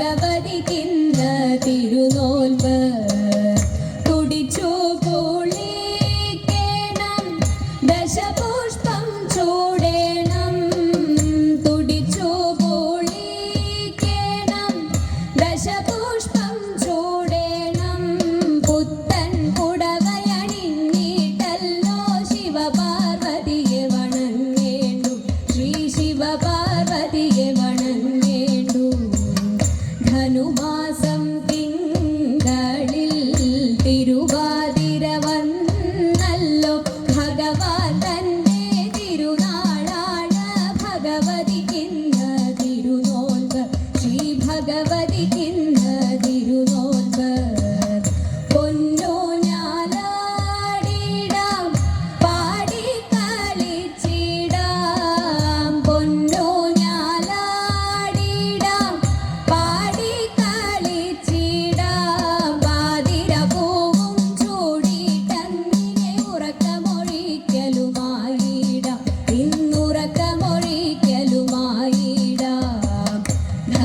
നടവടിക്കുന്ന തിരുനോൽവ്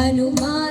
Hanuma